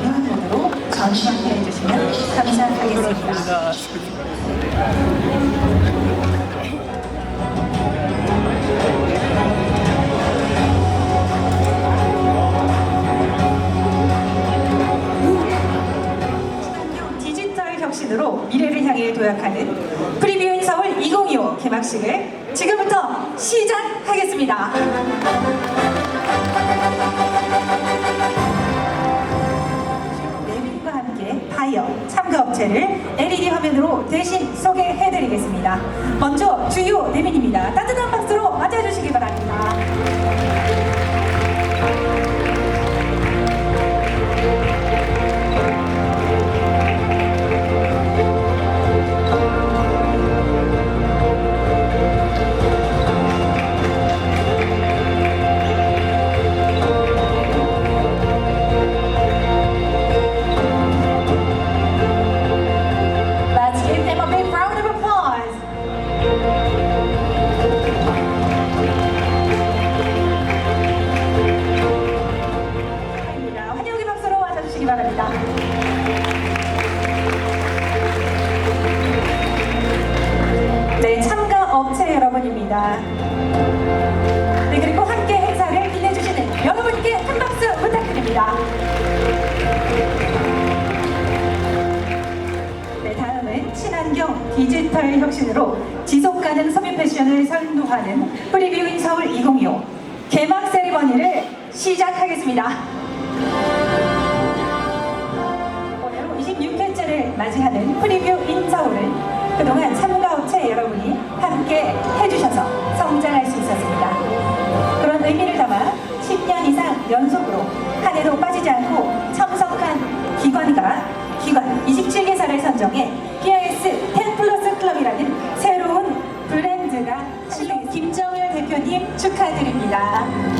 이런 모드로 전시해 해주시면 감사하겠습니다. 친환경 디지털 혁신으로 미래를 향해 도약하는 프리뷰인 서울 2025 개막식을 지금부터 시작하겠습니다. 네빈과 함께 바이어 참가업체를 LED 화면으로 대신 소개해드리겠습니다. 먼저 주요 네빈입니다. 따뜻한 박수로 맞아주시기 바랍니다. 맞아주시기 바랍니다. 네, 참가 업체 여러분입니다. 네, 그리고 함께 행사를 빛내주시는 여러분께 큰 박수 부탁드립니다. 네, 다음은 친환경 디지털 혁신으로 지속 가능 소비 패션을 선도하는 프리뷰인 서울 2025 개막 세리머니를 시작하겠습니다. 맞이하는 프리뷰 인 서울은 그동안 참가업체 여러분이 함께 해주셔서 성장할 수 있었습니다. 그런 의미를 담아 10년 이상 연속으로 한 해도 빠지지 않고 참석한 기관과 기관 27개사를 선정해 PIS 10 플러스 클럽이라는 새로운 브랜드가 김정일 대표님 축하드립니다.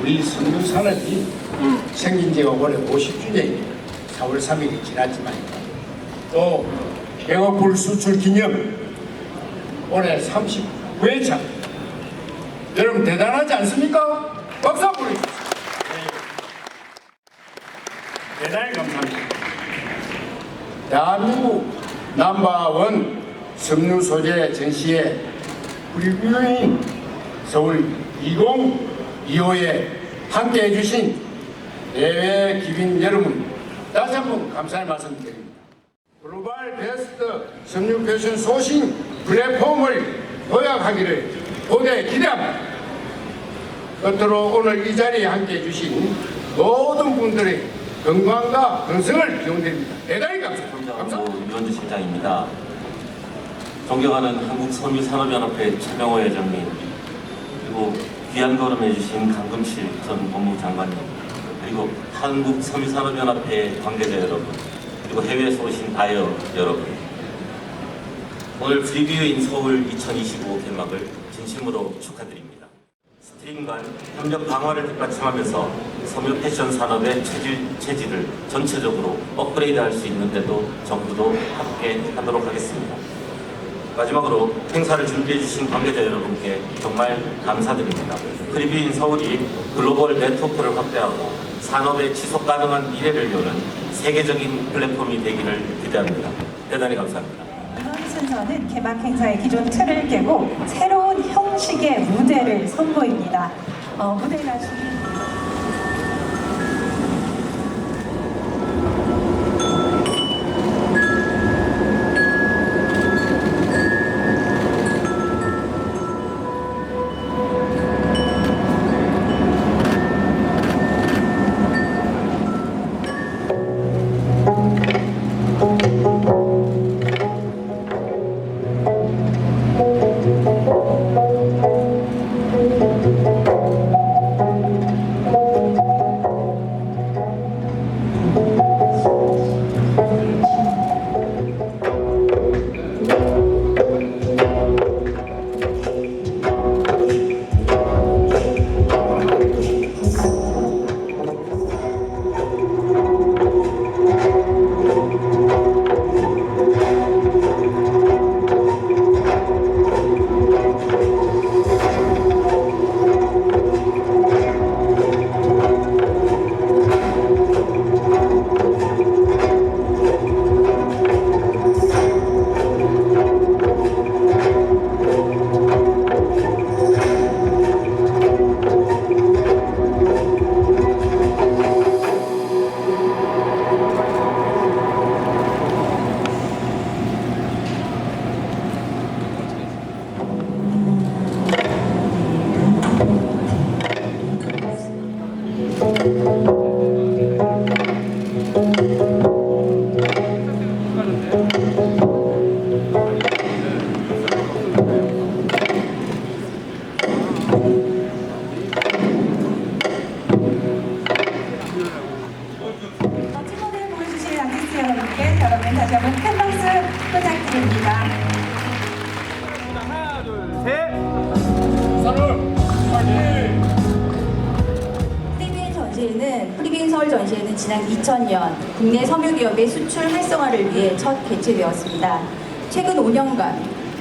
우리 선두 산업이 생긴 지가 올해 50주년입니다. 4월 3일이 지났지만 또 백억불 수출 기념 올해 39회차 여러분 대단하지 않습니까? 박수 한번 보내주세요. 대단히 감사합니다. 대한민국 넘버원 섬유 소재 전시회 프리뷰인 서울 2025에 함께 해 주신 대회 기빈 여러분 다시 한번 감사의 말씀드립니다. 글로벌 베스트 섬유 패션 소신 플랫폼을 도약하기를 고대 기대합니다. 끝으로 오늘 이 자리에 함께 해 주신 모든 분들의 건강과 건승을 기원드립니다. 대단히 감사합니다. 감사합니다. 유원주 실장입니다. 존경하는 한국섬유산업연합회 최명호 회장님, 그리고 귀한 걸음 해주신 강금실 전 법무장관님, 그리고 한국섬유산업연합회 관계자 여러분, 그리고 해외에서 오신 바이어 여러분, 오늘 프리뷰인 서울 2025 개막을 진심으로 축하드립니다. 스트림 간 협력 강화를 뒷받침하면서 섬유 패션 산업의 체질, 체질을 전체적으로 업그레이드 할 수 있는데도 정부도 함께 하도록 하겠습니다. 마지막으로 행사를 준비해 주신 관계자 여러분께 정말 감사드립니다. 프리뷰인 서울이 글로벌 네트워크를 확대하고 산업의 지속 가능한 미래를 여는 세계적인 플랫폼이 되기를 기대합니다. 대단히 감사합니다. 이번 순서는 개막 행사의 기존 틀을 깨고 새로운 형식의 무대를 선보입니다. 어, 무대가 분들께 여러분 다시 한번 큰 박수 부탁드립니다. 하나, 둘, 셋. 사랑. 프리빙 서울 전시회는 지난 2000년 국내 섬유기업의 수출 활성화를 위해 첫 개최되었습니다. 최근 5년간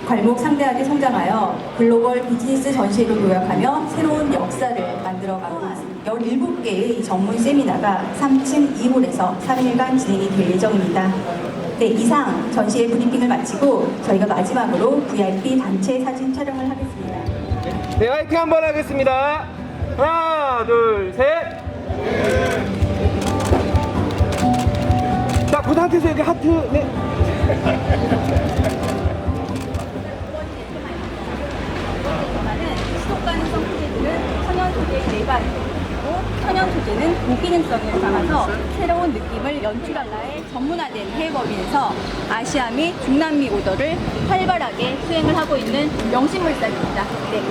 관목 상대하게 성장하여 글로벌 비즈니스 전시회로 도약하며 새로운 역사를 만들어가고 있습니다. 17개의 전문 세미나가 3층 2홀에서 3일간 진행이 될 예정입니다. 네, 이상 전시회 브리핑을 마치고 저희가 마지막으로 VIP 단체 사진 촬영을 하겠습니다. 네, 화이팅 한번 하겠습니다. 하나, 둘, 셋. 자, 그 상태에서 여기 하트. 네. 지속 가능성 소재들은 천연 소재의 그리고 천연 소재는 고기능성을 담아서 새로운 느낌을 연출하나의 전문화된 해외법인에서 아시아 및 중남미 오더를 활발하게 수행을 하고 있는 명신물산입니다. 네.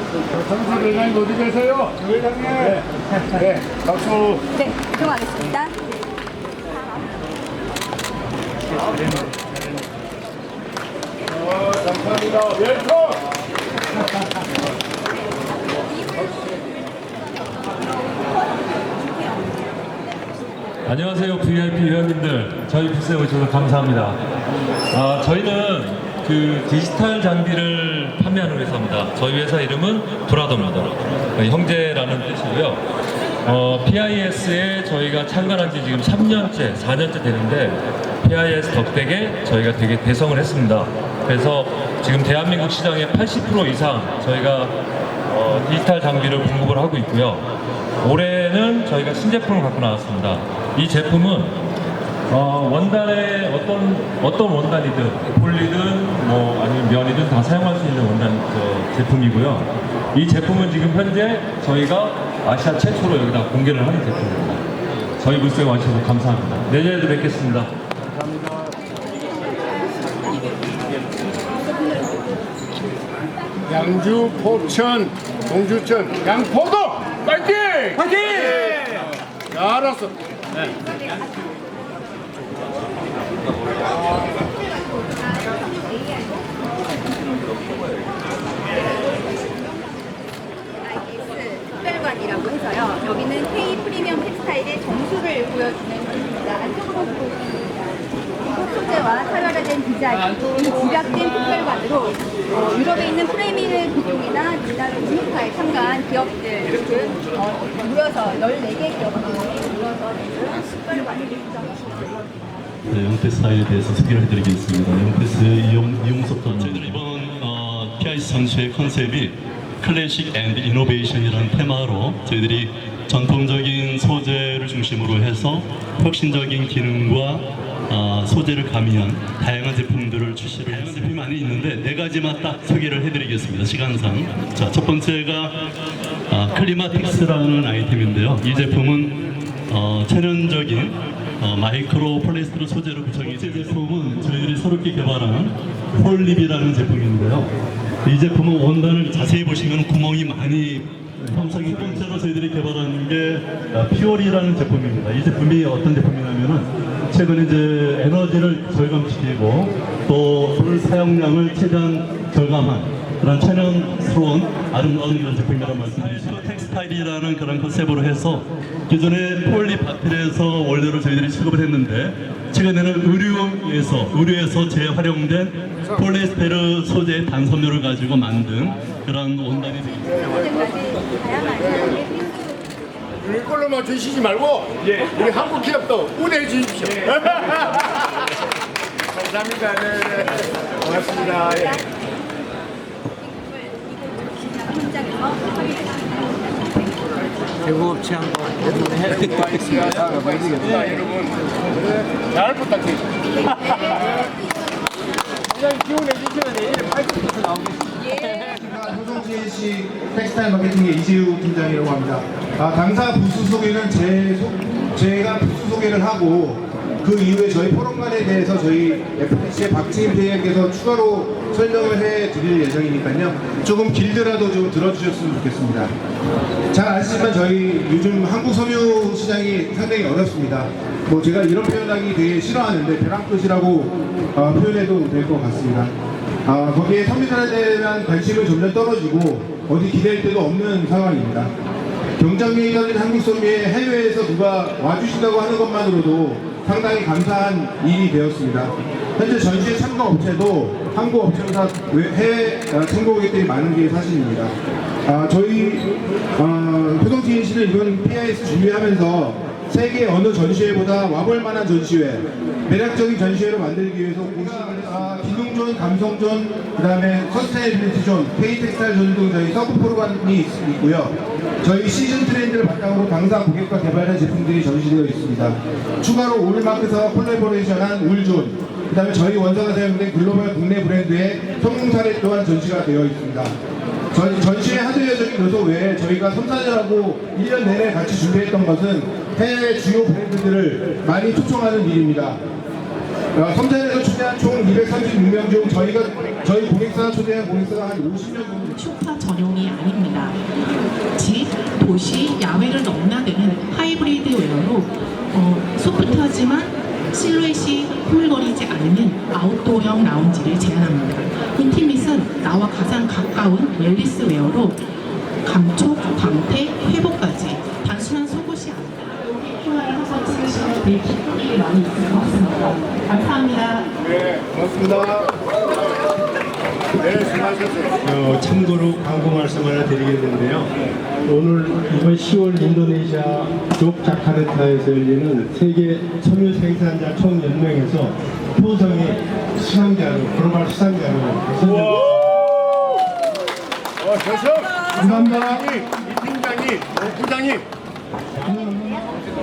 정수 회장님 어디 계세요? 회장님. 네. 네. 박수. 네, 이동하겠습니다. 어, 감사합니다. 웰컴. 안녕하세요 VIP 회원님들. 저희 부스에 오셔서 감사합니다. 아, 저희는 그 디지털 장비를 판매하는 회사입니다. 저희 회사 이름은 브라더입니다 어, 형제라는 뜻이고요. 어, PIS에 저희가 참가한 지 지금 3년째 4년째 되는데 PIS 덕택에 저희가 되게 대성을 했습니다. 그래서 지금 대한민국 시장의 80% 이상 저희가 어, 디지털 장비를 공급을 하고 있고요. 올해는 저희가 신제품을 갖고 나왔습니다. 이 제품은 어, 원단에 어떤 어떤 원단이든 폴리든 뭐 아니면 면이든 다 사용할 수 있는 원단 저, 제품이고요. 이 제품은 지금 현재 저희가 아시아 최초로 여기다 공개를 하는 제품입니다. 저희 부스에 와주셔서 감사합니다. 내년에도 뵙겠습니다. 양주, 포천, 동주천, 양포도 파이팅! 화이팅! 야, 알았어. 특별관이라고 해서요. 여기는 K 프리미엄 텍스타일의 정수를 보여주는 곳입니다. 안쪽으로 보겠습니다. 미국 소재와 차별화된 디자인, 집약된 특별관으로 어, 유럽에 있는 프레미르 기종이나 니다르 우니카에 참가한 기업들 등 어, 모여서 14개 기업들이 모여서 네, 영테스타일에 대해서 소개를 해드리겠습니다. 영테스 이용, 이용석 전 저희들 이번 어, PIC 전시회 컨셉이 클래식 앤드 이노베이션이라는 테마로 저희들이 전통적인 소재를 중심으로 해서 혁신적인 기능과 어, 소재를 가미한 다양한 제품들을 출시를 다양한 제품이 많이 있는데 네 가지만 딱 소개를 해드리겠습니다. 시간상. 자, 첫 번째가 아, 클리마틱스라는 아이템인데요. 이 제품은 어, 천연적인 어, 마이크로 폴리스테로 소재로 구성이 된 제품은 저희들이 새롭게 개발한 폴립이라는 제품인데요. 이 제품은 원단을 자세히 보시면 구멍이 많이 형성이 첫 번째로 저희들이 개발한 게 어, 피올이라는 제품입니다. 이 제품이 어떤 제품이냐면은 최근에 이제 에너지를 절감시키고 또물 사용량을 최대한 절감한 그런 천연스러운 아름다운 그런 제품이라고 말씀드리죠. 텍스타일이라는 그런 컨셉으로 해서 기존에 폴리 바틀에서 원료를 저희들이 취급을 했는데 최근에는 의류에서 의류에서 재활용된 폴리에스테르 소재의 단섬유를 가지고 만든 그런 원단이 되겠습니다. 지금까지 다양한 사람의 우리 걸로만 주시지 말고 우리 한국 기업도 우대해 주십시오. 감사합니다. 네, 네. 고맙습니다. 예. 현장에서 확인했습니다. 여러분 잘 부탁드립니다. 그냥 지원해 주시면 내일 80% 나오겠습니다. 효성지혜 씨 텍스타일 마케팅의 이재우 팀장이라고 합니다. 아, 당사 부스 소개는 제 소, 제가 부스 소개를 하고 그 이후에 저희 포럼관에 대해서 저희 FTC의 박지임 대행께서 추가로 설명을 해 드릴 예정이니까요. 조금 길더라도 좀 들어주셨으면 좋겠습니다. 잘 아시지만 저희 요즘 한국 섬유 시장이 상당히 어렵습니다. 뭐 제가 이런 표현하기 되게 싫어하는데 벼랑 끝이라고 어, 표현해도 될 것 같습니다. 아, 거기에 섬유산에 대한 관심은 점점 떨어지고 어디 기댈 데도 없는 상황입니다. 달린 한국 선비에 해외에서 누가 와주신다고 하는 것만으로도 상당히 감사한 일이 되었습니다. 현재 전시회 참가 업체도 한국 업체보다 외- 해외 아, 참가 고객들이 많은 게 사실입니다. 아, 저희 어, 효성TNC는 이번 PIS 준비하면서 세계 어느 전시회보다 와볼 만한 전시회, 매력적인 전시회로 만들기 위해서 아, 기능존, 감성존, 그 다음에 서스테이빌리티 존, K-텍스타일 존 등 저희 서브 프로그램이 있- 있고요. 저희 시즌 트렌드를 바탕으로 당사 고객과 개발한 제품들이 전시되어 있습니다. 추가로 울마크사와 콜라보레이션한 울존, 그 다음에 저희 원사가 사용된 글로벌 국내 브랜드의 성공 사례 또한 전시가 되어 있습니다. 저희 전시회 하드웨어적인 요소 외에 저희가 3, 4년하고 1년 내내 같이 준비했던 것은 해외 주요 브랜드들을 많이 초청하는 일입니다. 어, 섬산에서 초대한 총 236명 중 저희가 저희 고객사 초대한 고객사가 한 50명 정도 쇼파 전용이 아닙니다. 집, 도시, 야외를 넘나드는 하이브리드 웨어로 어, 소프트하지만 실루엣이 흐물거리지 않는 아웃도어형 라운지를 제안합니다. 인티밋은 나와 가장 가까운 웰리스 웨어로 감촉, 광택, 회복까지 단순한 속옷이 아니다. 휴화를 하고 찍으시면 되게 기쁜 일이 많이 있을 것 같습니다. 감사합니다. 네, 고맙습니다. 네. 어, 참고로 광고 말씀 하나 드리겠는데요. 오늘 이번 10월 인도네시아 족자카르타에서 열리는 세계 섬유 생산자 총연맹에서 포성의 수상자로 글로벌 수상자로 선정. 어, 감사합니다. 이 팀장님, 오 부장님.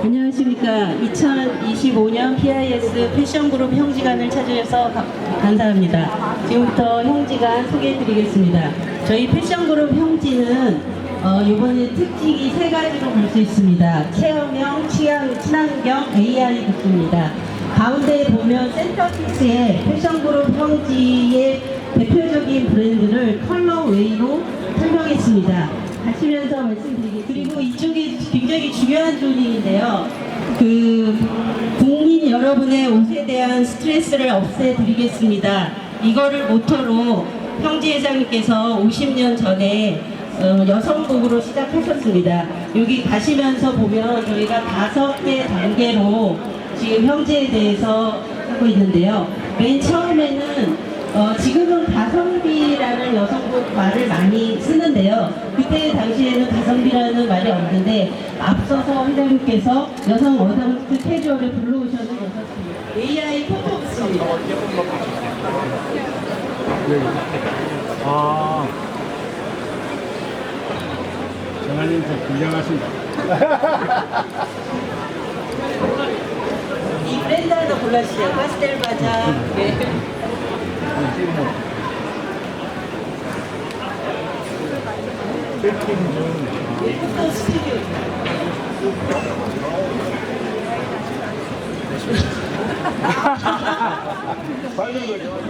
안녕하십니까. 2025년 PIS 패션그룹 형지관을 찾으셔서 가- 감사합니다. 지금부터 형지관 소개해드리겠습니다. 저희 패션그룹 형지는 어, 이번에 특징이 세 가지로 볼 수 있습니다. 체험형, 취향, 친환경, AI 부스입니다. 가운데 보면 센터피스의 패션그룹 형지의 대표적인 브랜드를 컬러웨이로 설명했습니다. 가시면서 말씀드리겠습니다. 그리고 이쪽이 굉장히 중요한 조직인데요. 그 국민 여러분의 옷에 대한 스트레스를 없애드리겠습니다. 이거를 모토로 형지 회장님께서 50년 전에 어, 여성복으로 시작하셨습니다. 여기 가시면서 보면 저희가 다섯 개 단계로 지금 형제에 대해서 하고 있는데요. 맨 처음에는 어, 지금은 가성비라는 여성복 말을 많이 쓰는데요. 그때 당시에는 가성비라는 말이 없는데 앞서서 회장님께서 여성 어성트 캐주얼을 불러오셔서. AI 포토북스입니다. 아, 정한님 저 긴장하신다. 이 브랜드 하나 골라주세요. 파스텔 바자. 네. 네.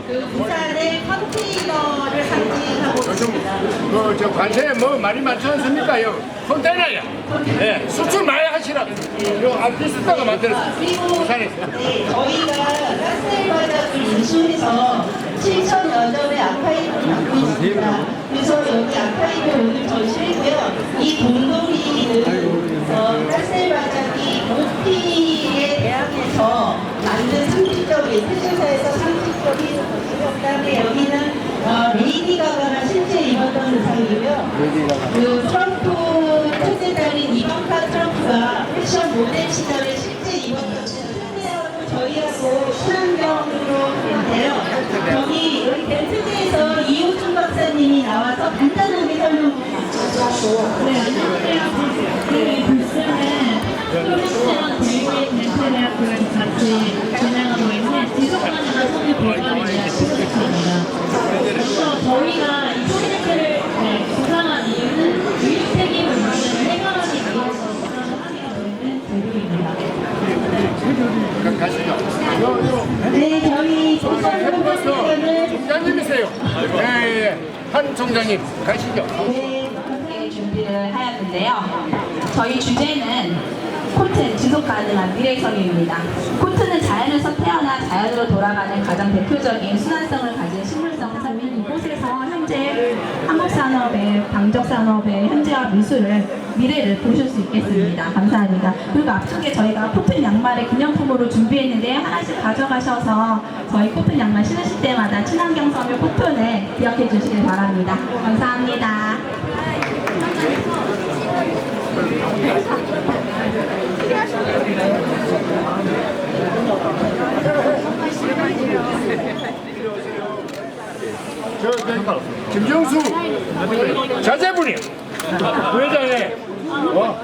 그 부산의 컨테이너를 상징하고 있습니다. 그, 저 관세에 뭐 말이 많지 않습니까? 요 컨테이너야. 예, 수출 많이 하시라. 요 아티스트가 만들었어요. 저희가 가스바닥을 인수해서 7천여 점의 아카이브를 갖고 있습니다. 그래서 여기 아카이브 오늘 전시고요. 이 동동이는 어, 가스바닥이 모피에 대항해서 만든 상징적인 패션사에서 상징적인 것이고 그다음에 여기는 어, 레이디 가가가 실제 입었던 의상이고요. 그 트럼프 첫째 딸인 이방카 트럼프가 패션 모델 시절에 실제 입었던 의상하고 저희하고 친환경으로 했는데요. 저기 여기 벤트대에서 이호준 박사님이 나와서 간단하게 설명 네, 안녕하세요. 그 불스는 소리스랑 대구의 덴탈대학교에서 같이 진행하고 있는 지속 가능한 섬유 개발에 대한 프로젝트입니다. 저희가 이 프로젝트를 네, 구상한 이유는 위생의 문제를 해결하기 위해서 구상을 하게 되는 제도입니다. 네, 저희 버스 프로젝트를 총장님이세요. 예, 예. 한 총장님, 가시죠. 네, 준비를 하였는데요. 저희 주제는 코트 지속 가능한 미래 섬유입니다. 코트는 자연에서 태어나 자연으로 돌아가는 가장 대표적인 순환성을 가진 식물성 섬유 이곳에서 현재 한국 산업의 방적 산업의 현재와 미술을 미래를 보실 수 있겠습니다. 감사합니다. 그리고 앞쪽에 저희가 코튼 양말을 기념품으로 준비했는데 하나씩 가져가셔서 저희 코튼 양말 신으실 때마다 친환경 섬유 코튼을 기억해 주시길 바랍니다. 감사합니다. 김정수. 자제분이 부회장에 어?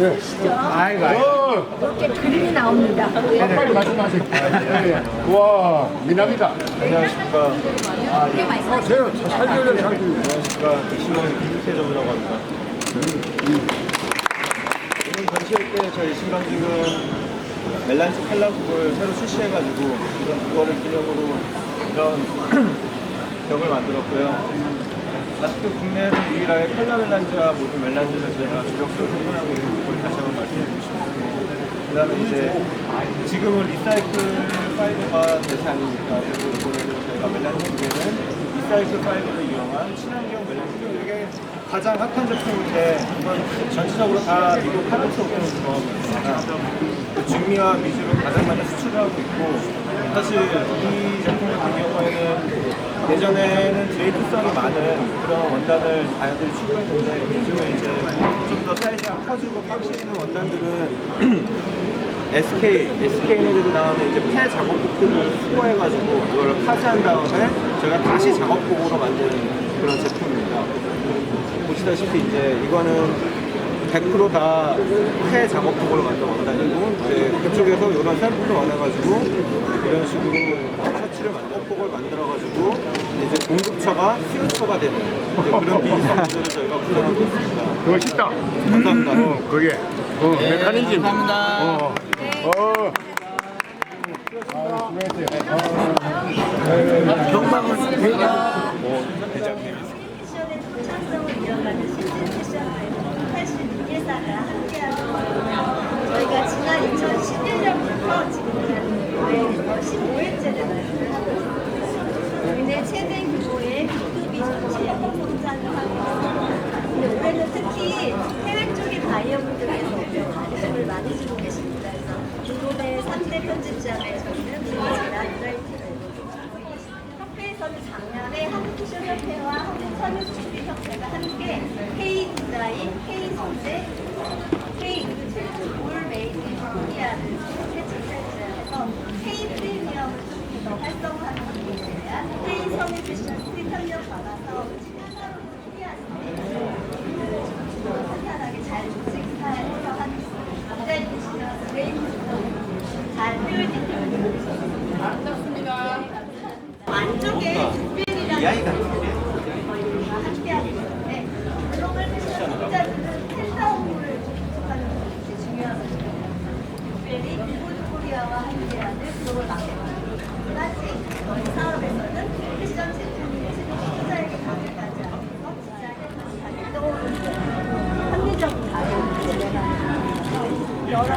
예. 아이고 아이고 이렇게 그림이 나옵니다. 빨리 말씀하세요 예, 예. 우와 미남이다 안녕하십니까. 어, 제가 살려야 살 안녕하십니까. 이신원 김태정이라고 합니다. 오늘 전시회 때 저희 신방직은 멜란지 칼라북을 새로 출시해가지고 이런 그거를 기념으로 이런 벽을 만들었고요. 아직도 국내에서 유일하게 컬러 멜란지와 모든 멜란지를 저희가 주력으로 생산하고 있는 걸 다시 한번 말씀드리고 싶고 그 다음에 이제 지금은 리사이클 파이버가 대상이니까? 그리고 이번에는 저희가 멜란지 중에는 리사이클 파이버를 이용한 친환경 멜란지 이게 가장 핫한 제품인데 한번 전체적으로 다 미국 하는 쪽으로 들어가고 중미와 미주를 가장 많이 수출을 하고 있고 사실 이 제품 같은 경우에는 예전에는 드레이프성이 많은 그런 원단을 다양하게 추구했는데 요즘에 이제 좀 더 사이즈가 커지고 빡시 있는 원단들은 SK, SK에도 나오는 이제 폐 작업복들을 수거해가지고 이걸 파지한 다음에 저희가 다시 작업복으로 만드는 그런 제품입니다. 보시다시피 이제 이거는 100%다 작업복으로 만든 원단이고 이제 그쪽에서 이런 샘플을 원해가지고 이런 식으로 셔츠를 만든 복을 만들어가지고 이제 공급처가 수요처가 되는 이제 그런 비즈니스를 저희가 구성하고 있습니다. 그거 쉽다 감사합니다. 어 그게 어 메커니즘 감사합니다 어, 어. 아, 패션의 독창성을 이어가는 신진 패션을 81개사가 함께하고 있고요. 저희가 지난 2011년부터 지금 올해 15회째를 마련을 하고 있습니다. 국내 최대 규모의 B2B 전시 공장을 하고 있습니다. 근데 올해는 특히 해외 쪽의 바이어분들께서 관심을 많이 주고 계십니다. 그래서 유럽의 3대 편집장을 저희는 브리지랑 유라이트를 협회에서는 작년에 한국패션협회와 한국선유수출협회가 함께 K 디자인, K 소재, K 올 메이드 인 코리아를 개최해서 K 프리미엄을 좀 더 활성화하는 것에 대한 K 섬유 패션 스트릿 협력 받아서 신화사로 코리아를 탄탄하게 잘 직사해서 하는 디자인 패션 브레이크도 잘 표현이 되어 있습니다. 반갑습니다. 안쪽에 특별이라는 저희가 함께하기 때문에 글로벌 패션 소비자들은 팬다운을 접촉하는 것이 중요하거든요. 특별히 일본 코리아와 함께하는 글로벌 마케팅. 아직 저희 사업에서는 패션 제품이 소비자에게 가격하지 않아서 디자인을 가격도 합리적인 가격을 진행하는 여러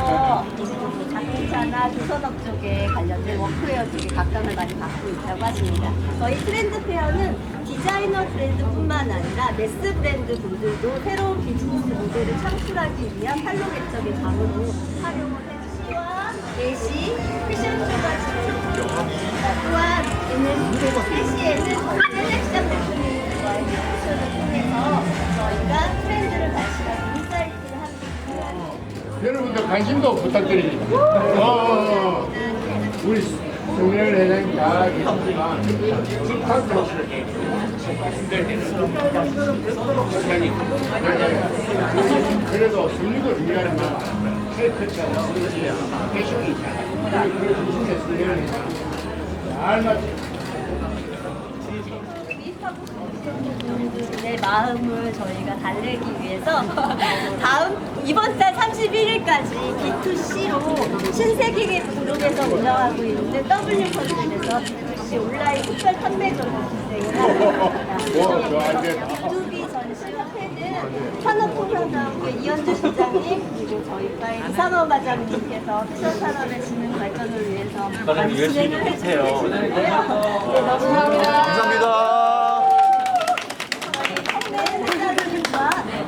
자동차나 조선업 쪽에 관련된 워크웨어 쪽에 각광을 많이 받고 있다고 하십니다. 저희 트렌드 페어는 디자이너 브랜드뿐만 아니라 매스 브랜드 분들도 새로운 비즈니스 모델을 창출하기 위한 팔로 개척의 장으로 활용을 해주시와 예시, 패션쇼가 진행됩니다. 또한 오늘 3시에는 저희 셀렉션 대표님과의 패션을 통해서 저희가 트렌드를 발시하는 인사이트를 함께 여러분들 관심도 부탁드립니다 어, 어, 어. 우리 송영일 회장님 다 계시지만 그래도 승리도 중요하지만 캐릭터가 패션이 있잖아 그래서 진짜 송영일 회장 잘 맞지 내 마음을 저희가 달래기 위해서 다음 이번 달 31일까지 B2C로 신세계 그룹에서 운영하고 있는 W 컨셉에서 B2C 온라인 특별 판매전을 진행을 하고 있습니다. B2B 전시 협회는 산업통상자원회 이현주 시장님 그리고 저희 과의 이상호 과장님께서 패션 산업의 진흥 발전을 위해서 많이 진행을 해주고 계시는데요. 네, 너무 감사합니다. 또뒤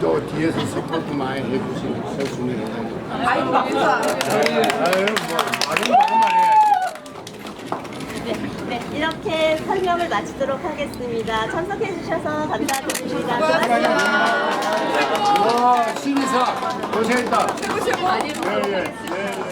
에 뒤에서 서포트 많이 해주신 서수민 회장님. 아이고 박수. 아유, 뭐, 말은 말만 해야지. 네, 네, 이렇게 설명을 마치도록 하겠습니다. 참석해 주셔서 감사드립니다. 수고하셨습니다. 와, 신이사 고생했다. 최고 최고. 예, 예. 네, 네.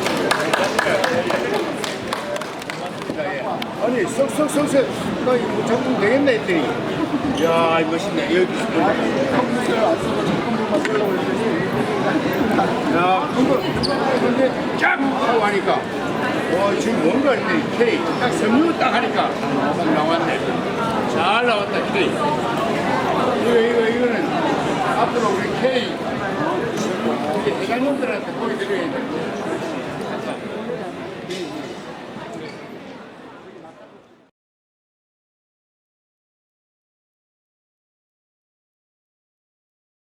쏙쏙쏙쏙. 나 이거 작품 되겠네 했더니 이야 멋있네. 여기 야 그거 근데 쫙 하고 하니까. 와 지금 뭔가 했더니 K. 딱 선물 딱 하니까. 나왔네. 잘 나왔다 K. 이거 이거 이거는 앞으로 우리 K. 이게 회장님들한테 보여드려야 돼